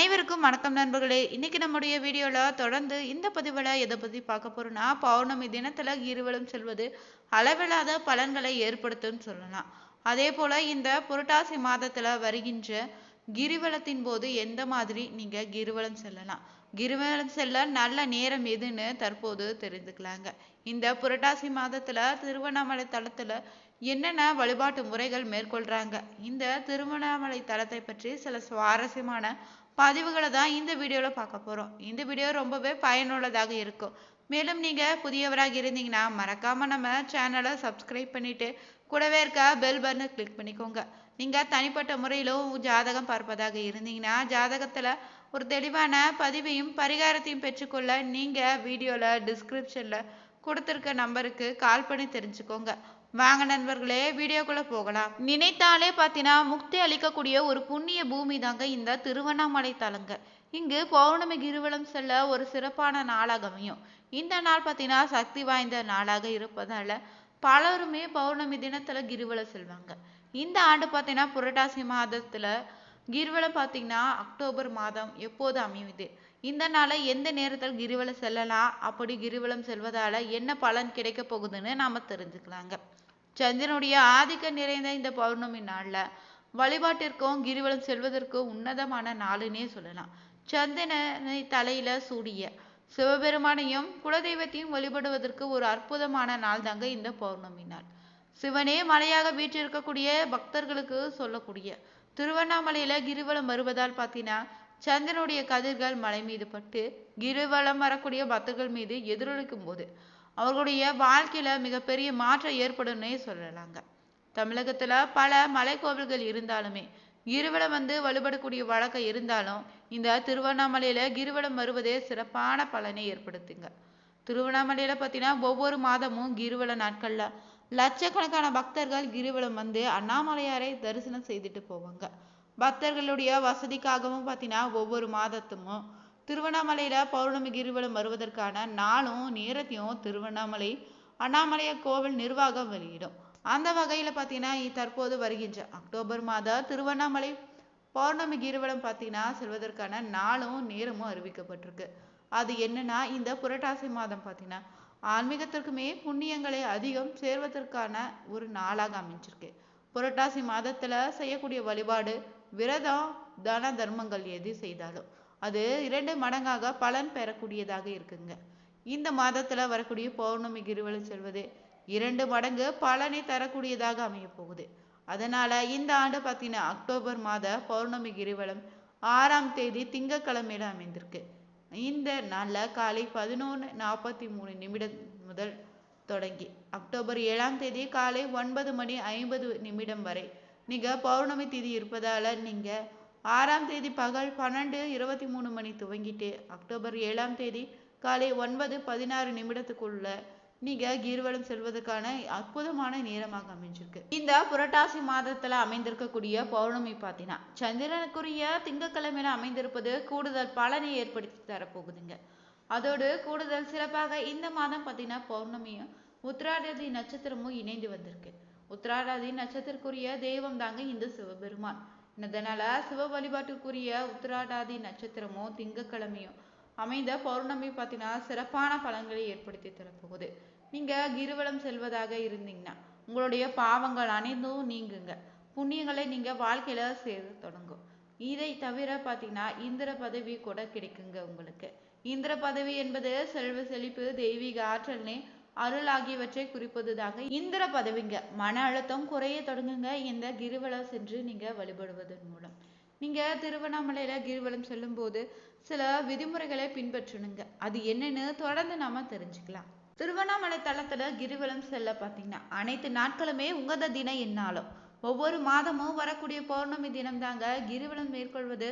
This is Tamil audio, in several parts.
அனைவருக்கும் வணக்கம் நண்பர்களே. இன்னைக்கு நம்முடைய வீடியோவில் தொடர்ந்து இந்த பதிவில் எதை பற்றி பார்க்க போறோம்னா பௌர்ணமி தினத்தில் கிரிவலம் செல்வது அளவில்லாத பலன்களை ஏற்படுத்தும்னு சொல்லலாம். அதே போல் இந்த புரட்டாசி மாதத்தில் வருகின்ற கிரிவலத்தின் போது எந்த மாதிரி நீங்கள் கிரிவலம் செல்லலாம்? கிரிவலம் செல்ல நல்ல நேரம் எதுன்னு தற்போது தெரிந்துக்கலாங்க இந்த புரட்டாசி மாதத்தில் திருவண்ணாமலை தலத்தில் என்னென்ன வழிபாட்டு முறைகள் மேற்கொள்றாங்க? இந்த திருவண்ணாமலை தலத்தை பற்றி சில சுவாரஸ்யமான பதிவுகளை தான் இந்த வீடியோவில் பார்க்க போகிறோம் இந்த வீடியோ ரொம்பவே பயனுள்ளதாக இருக்கும். மேலும் நீங்கள் புதியவராக இருந்தீங்கன்னா மறக்காமல் நம்ம சேனலை சப்ஸ்கிரைப் பண்ணிவிட்டு கூடவே இருக்க பெல் பட்டனை கிளிக் பண்ணிக்கோங்க. நீங்கள் தனிப்பட்ட முறையிலும் ஜாதகம் பார்ப்பதாக இருந்தீங்கன்னா ஜாதகத்தில் ஒரு தெளிவான பதிவையும் பரிகாரத்தையும் பெற்றுக்கொள்ள நீங்கள் வீடியோவில் டிஸ்கிரிப்ஷனில் கொடுத்துருக்க நம்பருக்கு கால் பண்ணி தெரிஞ்சுக்கோங்க. வாங்க நண்பர்களே வீடியோக்குள்ளே போகலாம். நினைத்தாலே பார்த்தீங்கன்னா முக்தி அளிக்கக்கூடிய ஒரு புண்ணிய பூமி தாங்க இந்த திருவண்ணாமலை தலங்க. இங்கு பௌர்ணமி கிரிவலம் செல்ல ஒரு சிறப்பான நாளாக அமையும். இந்த நாள் பார்த்தீங்கன்னா சக்தி வாய்ந்த நாளாக இருப்பதால பலருமே பௌர்ணமி தினத்தில் கிரிவலம் செல்வாங்க. இந்த ஆண்டு பார்த்தீங்கன்னா புரட்டாசி மாதத்துல கிரிவலம் பார்த்தீங்கன்னா அக்டோபர் மாதம் எப்போது அமையுது? இந்த நாளை எந்த நேரத்தில் கிரிவலம் செல்லலாம்? அப்படி கிரிவலம் செல்வதால என்ன பலன் கிடைக்க போகுதுன்னு நாம தெரிஞ்சுக்கலாங்க. சந்திரனுடைய ஆதிக்கம் நிறைந்த இந்த பௌர்ணமி நாள்ல வழிபாட்டிற்கும் கிரிவலம் செல்வதற்கும் உன்னதமான நாளுன்னே சொல்லலாம். சந்திரனை தலையில சூடிய சிவபெருமானையும் குலதெய்வத்தையும் வழிபடுவதற்கு ஒரு அற்புதமான நாள் தாங்க இந்த பௌர்ணமி நாள். சிவனே மலையாக வீற்றிருக்கக்கூடிய பக்தர்களுக்கு சொல்லக்கூடிய திருவண்ணாமலையில கிரிவலம் வருவதால் பார்த்தீங்கன்னா சந்திரனுடைய கதிர்கள் மலை மீது பட்டு கிரிவலம் வரக்கூடிய பக்தர்கள் மீது எதிரொலிக்கும் போது அவர்களுடைய வாழ்க்கையில மிகப்பெரிய மாற்றம் ஏற்படும்னே சொல்லலாங்க. தமிழகத்துல பல மலைக்கோவில்கள் இருந்தாலுமே கிரிவலம் வந்து வழிபடக்கூடிய வழக்கம் இருந்தாலும் இந்த திருவண்ணாமலையில கிரிவலம் வருவதே சிறப்பான பலனை ஏற்படுத்துங்க. திருவண்ணாமலையில பார்த்தீங்கன்னா ஒவ்வொரு மாதமும் கிரிவல நாட்கள்ல லட்சக்கணக்கான பக்தர்கள் கிரிவலம் வந்து அண்ணாமலையாரை தரிசனம் செய்துட்டு போவாங்க. பக்தர்களுடைய வசதிக்காகவும் பார்த்தீங்கன்னா ஒவ்வொரு மாதத்துமும் திருவண்ணாமலையில் பௌர்ணமி கிரிவலம் வருவதற்கான நாளும் நேரத்தையும் திருவண்ணாமலை அண்ணாமலையார் கோவில் நிர்வாகம் வெளியிடும். அந்த வகையில் பார்த்தீங்கன்னா தற்போது வருகின்ற அக்டோபர் மாத திருவண்ணாமலை பௌர்ணமி கிரிவலம் பார்த்தீங்கன்னா செல்வதற்கான நாளும் நேரமும் அறிவிக்கப்பட்டிருக்கு. அது என்னன்னா இந்த புரட்டாசி மாதம் பார்த்தீங்கன்னா ஆன்மீகத்திற்குமே புண்ணியங்களை அதிகம் சேர்வதற்கான ஒரு நாளாக அமைஞ்சிருக்கு. புரட்டாசி மாதத்துல செய்யக்கூடிய வழிபாடு விரதம் தான தர்மங்கள் எது செய்தாலும். அது இரண்டு மடங்காக பலன் பெறக்கூடியதாக இருக்குங்க. இந்த மாதத்துல வரக்கூடிய பௌர்ணமி கிருவலை செல்வது இரண்டு மடங்கு பலனை தரக்கூடியதாக அமைய போகுது. அதனால இந்த ஆண்டு பார்த்தீங்கன்னா அக்டோபர் மாத பௌர்ணமி கிரிவலம் ஆறாம் தேதி திங்கட்கிழமையில அமைந்திருக்கு. இந்த நாளில் காலை பதினொன்று நாற்பத்தி மூணு நிமிடம் முதல் தொடங்கி அக்டோபர் ஏழாம் தேதி காலை ஒன்பது மணி ஐம்பது நிமிடம் வரை. நீங்க பௌர்ணமி திதி இருப்பதால நீங்க ஆறாம் தேதி பகல் பன்னெண்டு இருபத்தி மூணு மணி துவங்கிட்டு அக்டோபர் ஏழாம் தேதி காலை ஒன்பது பதினாறு நிமிடத்துக்குள்ள நீங்க கிரிவலம் செல்வதற்கான அற்புதமான நேரமாக அமைஞ்சிருக்கு. இந்த புரட்டாசி மாதத்துல அமைந்திருக்கக்கூடிய பௌர்ணமி பார்த்தீங்கன்னா சந்திரனுக்குரிய திங்கக்கிழமையில அமைந்திருப்பது கூடுதல் பலனை ஏற்படுத்தி தரப்போகுதுங்க. அதோடு கூடுதல் சிறப்பாக இந்த மாதம் பார்த்தீங்கன்னா பௌர்ணமியும் உத்திராடதி நட்சத்திரமும் இணைந்து வந்திருக்கு. உத்திராடாதி நட்சத்திரக்குரிய தெய்வம் தாங்க இந்த சிவபெருமான். இதனால சிவ வழிபாட்டுக்குரிய உத்திராடாதி நட்சத்திரமும் திங்கக்கிழமையும் அமைந்த பௌர்ணமி பார்த்தீங்கன்னா சிறப்பான பலன்களை ஏற்படுத்தி தரப்போகுது. நீங்க கிருவலம் செல்வதாக இருந்தீங்கன்னா உங்களுடைய பாவங்கள் அனைத்தும் நீங்குங்க. புண்ணியங்களை நீங்க வாழ்க்கையில சேர தொடங்கும். இதை தவிர பார்த்தீங்கன்னா இந்திர பதவி கூட கிடைக்குங்க உங்களுக்கு. இந்திர பதவி என்பது செல்வ செழிப்பு தெய்வீக ஆற்றல்னே அருள் ஆகியவற்றை குறிப்பதுதாங்க. இந்திர பதவிங்க. மன அழுத்தம் குறைய தொடங்குங்க. இந்த கிரிவலம் சென்று நீங்க வழிபடுவதன் மூலம். நீங்க திருவண்ணாமலையில கிரிவலம் செல்லும் போது சில விதிமுறைகளை பின்பற்றணுங்க. அது என்னன்னு தொடர்ந்து நாம தெரிஞ்சுக்கலாம். திருவண்ணாமலை தளத்துல கிரிவலம் செல்ல பார்த்தீங்கன்னா அனைத்து நாட்களுமே உகந்த தினம் என்னாலும் ஒவ்வொரு மாதமும் வரக்கூடிய பௌர்ணமி தினம் தாங்க கிரிவலம் மேற்கொள்வது.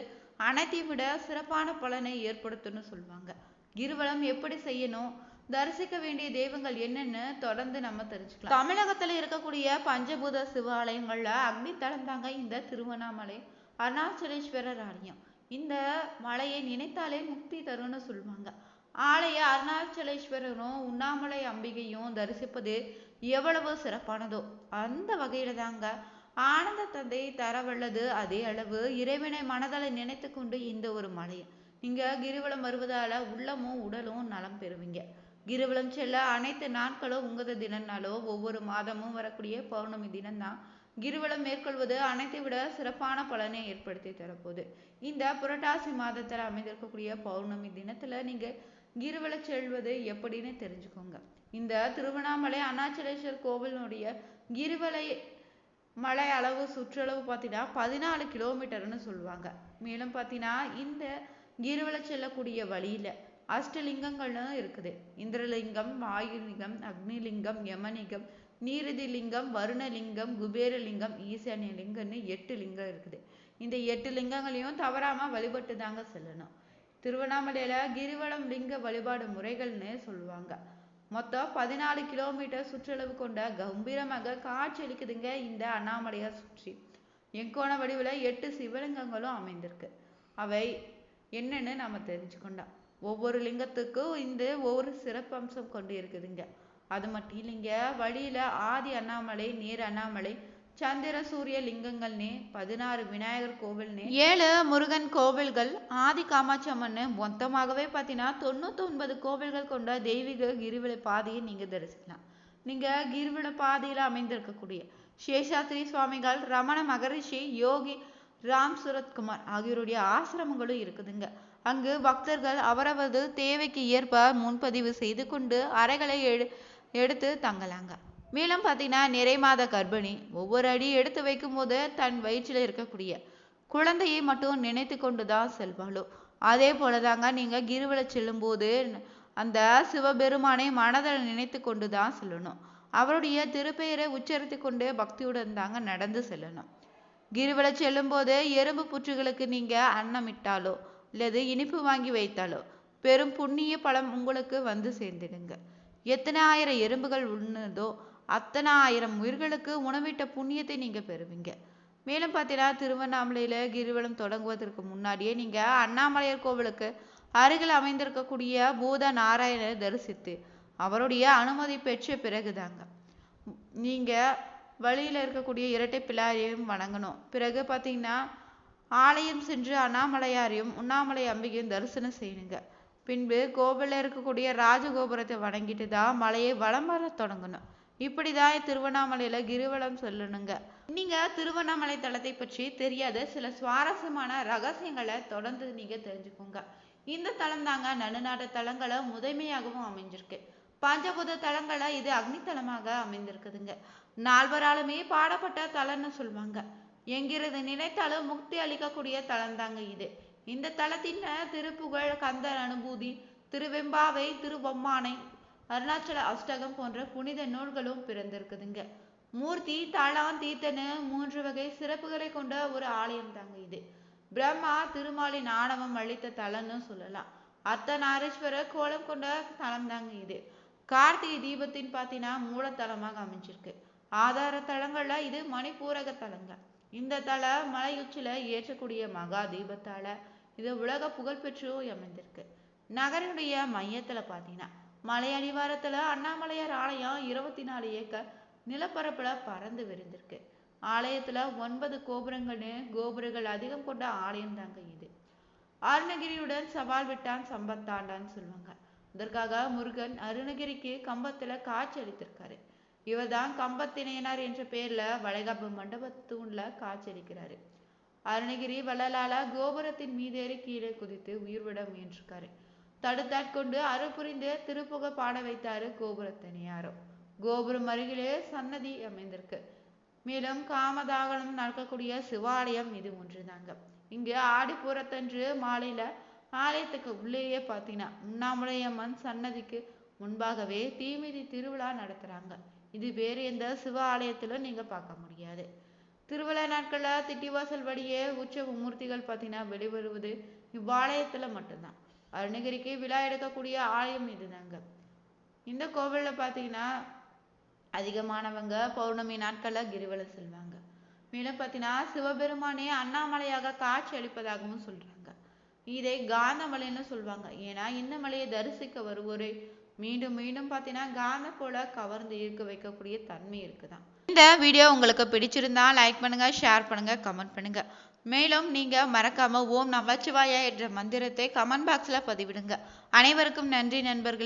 அனைத்தையும் விட சிறப்பான பலனை ஏற்படுத்தும்னு சொல்லுவாங்க கிரிவலம் எப்படி செய்யணும்? தரிசிக்க வேண்டிய தெய்வங்கள் என்னன்னு தொடர்ந்து நம்ம தெரிஞ்சுக்கலாம். தமிழகத்துல இருக்கக்கூடிய பஞ்சபூத சிவாலயங்கள்ல அக்னித்தலம் தாங்க இந்த திருவண்ணாமலை. அருணாச்சலேஸ்வரர் ஆலயம். இந்த மலையை நினைத்தாலே முக்தி தரும்னு சொல்லுவாங்க. ஆலய அருணாச்சலேஸ்வரரும் உண்ணாமலை அம்பிகையும் தரிசிப்பது எவ்வளவு சிறப்பானதோ அந்த வகையில தாங்க. ஆனந்த தந்தை தரவல்லது அதே அளவு இறைவனை மனதால நினைத்து கொண்டு இந்த ஒரு மலையை. நீங்க கிரிவலம் வருவதால உள்ளமும் உடலும் நலம் பெறுவீங்க. கிரிவலம் செல்ல அனைத்து நாட்களும் உங்கத தினம்னாலோ ஒவ்வொரு மாதமும் வரக்கூடிய பௌர்ணமி தினம்தான். கிரிவலம் மேற்கொள்வது அனைத்தை விட சிறப்பான பலனை ஏற்படுத்தி தரப்போகுது. இந்த புரட்டாசி மாதத்தில் அமைந்திருக்கக்கூடிய பௌர்ணமி தினத்துல நீங்க கிருவல செல்வது எப்படின்னு தெரிஞ்சுக்கோங்க. இந்த திருவண்ணாமலை அருணாச்சலேஸ்வர் கோவிலினுடைய கிரிவலை மலை அளவு சுற்றளவு பார்த்தீங்கன்னா பதினாலு கிலோமீட்டர்னு சொல்லுவாங்க. மேலும் பார்த்தீங்கன்னா இந்த கிரிவலம் செல்லக்கூடிய வழியில அஷ்டலிங்கங்கள்னு இருக்குது. இந்திரலிங்கம் வாயுலிங்கம் அக்னிலிங்கம் யமலிங்கம் நீரதி லிங்கம் வருணலிங்கம் குபேரலிங்கம் ஈசானிய லிங்கம்னு எட்டு லிங்கம் இருக்குது. இந்த எட்டு லிங்கங்களையும் தவறாம வழிபட்டு தாங்க செல்லணும். திருவண்ணாமலையில கிரிவலம் லிங்க வழிபாடு முறைகள்னு சொல்லுவாங்க. மொத்தம் பதினாலு கிலோமீட்டர் சுற்றளவு கொண்ட கம்பீரமாக காட்சியளிக்குதுங்க இந்த அண்ணாமலையை சுற்றி. எங்கோண வடிவில் எட்டு சிவலிங்கங்களும் அமைந்திருக்கு. அவை என்னன்னு நாம தெரிஞ்சுக்கொண்டோம். ஒவ்வொரு லிங்கத்துக்கும் இந்த ஒவ்வொரு சிறப்பம்சம் கொண்டு இருக்குதுங்க. அது மட்டும் இல்லைங்க வழியில ஆதி அண்ணாமலை நேர் அண்ணாமலை சந்திர சூரிய லிங்கங்கள்னே பதினாறு விநாயகர் கோவில்னு ஏழு முருகன் கோவில்கள் ஆதி காமாட்சி மொத்தமாகவே பார்த்தீங்கன்னா தொண்ணூத்தி ஒன்பது கோவில்கள் கொண்ட தெய்வீக கிரிவல பாதையை நீங்க தரிசிக்கலாம். நீங்க கிரிவல பாதையில அமைந்திருக்கக்கூடிய சேஷாத்ரி சுவாமிகள் ரமண மகரிஷி யோகி ராம் சுரத்குமார் ஆகியோருடைய ஆசிரமங்களும் இருக்குதுங்க. அங்கு பக்தர்கள் அவரவது தேவைக்கு ஏற்ப முன்பதிவு செய்து கொண்டு அறைகளை எடு எடுத்து தங்கலாங்க. மேலும் பார்த்தீங்கன்னா நிறை மாத கர்ப்பிணி. ஒவ்வொரு அடி எடுத்து வைக்கும்போது தன் வயிற்றில் இருக்கக்கூடிய குழந்தையை மட்டும் நினைத்து கொண்டு தான் செல்வாளோ. அதே போலதாங்க நீங்க கிருவில செல்லும்போது அந்த சிவபெருமானை மனதில் நினைத்து கொண்டு தான் செல்லணும். அவருடைய திருப்பெயரை உச்சரித்து கொண்டு பக்தியுடன் தாங்க நடந்து செல்லணும். கிருவில செல்லும்போது எறும்பு புற்றுகளுக்கு நீங்க அன்னமிட்டாலோ இல்லது இனிப்பு வாங்கி வைத்தாலோ பெரும் புண்ணிய பலம் உங்களுக்கு வந்து சேர்ந்துடுங்க. எத்தனை ஆயிரம் எறும்புகள் உண்ணுதோ அத்தனை ஆயிரம் உயிர்களுக்கு உணவிட்ட புண்ணியத்தை நீங்க பெறுவீங்க. மேலும் பார்த்தீங்கன்னா திருவண்ணாமலையில கிரிவலம் தொடங்குவதற்கு முன்னாடியே நீங்க அண்ணாமலையார் கோவிலுக்கு அருகில் அமைந்திருக்கக்கூடிய பூத நாராயணரை தரிசித்து அவருடைய அனுமதி பெற்ற பிறகுதாங்க. நீங்க வழியில இருக்கக்கூடிய இரட்டை பிள்ளாரையும் வணங்கணும். பிறகு பார்த்தீங்கன்னா ஆலயம் சென்று அண்ணாமலையாரையும் உண்ணாமலை அம்பிகையும் தரிசனம் செய்யணுங்க பின்பு கோவிலில் இருக்கக்கூடிய ராஜகோபுரத்தை வணங்கிட்டு தான் மலையை வலம் வர தொடங்கணும். இப்படிதான் திருவண்ணாமலையில கிரிவலம் சொல்லணுங்க. நீங்க திருவண்ணாமலை தலத்தை பற்றி தெரியாத சில சுவாரஸ்யமான ரகசியங்களை தொடர்ந்து நீங்க தெரிஞ்சுக்கோங்க. இந்த தளம் தாங்க நடுநாடு தலங்களை முதன்மையாகவும் அமைஞ்சிருக்கு. பஞ்சபூத தலங்களை இது அக்னி தலமாக அமைந்திருக்குதுங்க. நால்வராலுமே பாடப்பட்ட தலம்னு சொல்லுவாங்க. எங்கிருந்து நினைத்தாலும் முக்தி அளிக்கக்கூடிய தலம் தாங்க இது. இந்த தலத்தின் திருப்புகழ் கந்தர் அனுபூதி திருவெம்பாவை திருவொம்மானை அருணாச்சல அஷ்டகம் போன்ற புனித நூல்களும் பிறந்திருக்குதுங்க. மூர்த்தி தலான் தீர்த்தனு மூன்று வகை சிறப்புகளை கொண்ட ஒரு ஆலயம் தாங்க இது. பிரம்மா திருமாலின் ஆணவம் அளித்த தலம்னு சொல்லலாம். அர்த்தநாரீஸ்வரர் கோலம் கொண்ட தலம் தாங்க இது. கார்த்திகை தீபத்தின் பார்த்தீங்கன்னா மூலத்தலமாக அமைஞ்சிருக்கு. ஆதார தலங்கள்ல இது மணிப்பூரக தலங்கள் இந்த தல மலையுச்சில ஏற்றக்கூடிய மகா தீபத்தால இது உலக புகழ்பெற்று அமைந்திருக்கு. நகரினுடைய மையத்துல பார்த்தீங்கன்னா மலை அடிவாரத்துல அண்ணாமலையார் ஆலயம் இருபத்தி நாலு ஏக்கர் நிலப்பரப்புல பறந்து விரிந்திருக்கு. ஆலயத்துல ஒன்பது கோபுரங்கள்னு கோபுரங்கள் அதிகம் கொண்ட ஆலயம் தாங்க இது. அருணகிரியுடன் சவால் விட்டான் சம்பத்தாண்டான்னு சொல்லுவாங்க. இதற்காக முருகன் அருணகிரிக்கு கம்பத்துல காட்சி அளித்திருக்காரு. இவர்தான் கம்பத்தினையனார் என்ற பெயர்ல வளைகாப்பு மண்டபத்தூண்ல காட்சியளிக்கிறாரு. அருணகிரி வள்ளலால கோபுரத்தின் மீதேறி கீழே குதித்து உயிர் விட முயன்றிருக்காரு. தடுத்தாட்கொண்டு அருள் புரிந்து திருப்புக பாட வைத்தாரு கோபுரத்தனியாரோ கோபுரம் அருகிலே சன்னதி அமைந்திருக்கு. மேலும் காமதாகனம் நடக்கக்கூடிய சிவாலயம் இது ஒன்றுதாங்க. இங்கு ஆடிப்புறத்தன்று மாலையில ஆலயத்துக்கு உள்ளேயே பார்த்தீங்கன்னா உண்ணாமுலையம்மன் சன்னதிக்கு முன்பாகவே தீமிதி திருவிழா நடத்துறாங்க. இது வேறு எந்த சிவ ஆலயத்திலும் நீங்க பார்க்க முடியாது. திருவிழா நாட்கள்ல திட்டிவாசல் வழியே உற்சவ மூர்த்திகள் பார்த்தீங்கன்னா வெளிவருவது இவ்வாலயத்துல மட்டும்தான். அருணகிரிக்கு விழா எடுக்கக்கூடிய ஆலயம் இதுதாங்க. இந்த கோவிலில் பார்த்தீங்கன்னா அதிகமானவங்க பௌர்ணமி நாட்களில் கிரிவலம் செல்வாங்க. மேலும் பார்த்தீங்கன்னா சிவபெருமானே அண்ணாமலையாக காட்சி அளிப்பதாகவும் சொல்றாங்க. இதை காந்தமலைன்னு சொல்லுவாங்க ஏன்னா இந்த மலையை தரிசிக்க வருவோரை மீண்டும் மீண்டும் பார்த்தீங்கன்னா காந்த போல கவர்ந்து ஈர்க்க வைக்கக்கூடிய தன்மை இருக்குதான். இந்த வீடியோ உங்களுக்கு பிடிச்சிருந்தா லைக் பண்ணுங்க ஷேர் பண்ணுங்க கமெண்ட் பண்ணுங்க. மேலும் நீங்க மறக்காம ஓம் நமச்சிவாயா என்ற மந்திரத்தை கமெண்ட் பாக்ஸ்ல பதிவிடுங்க. அனைவருக்கும் நன்றி நண்பர்களே.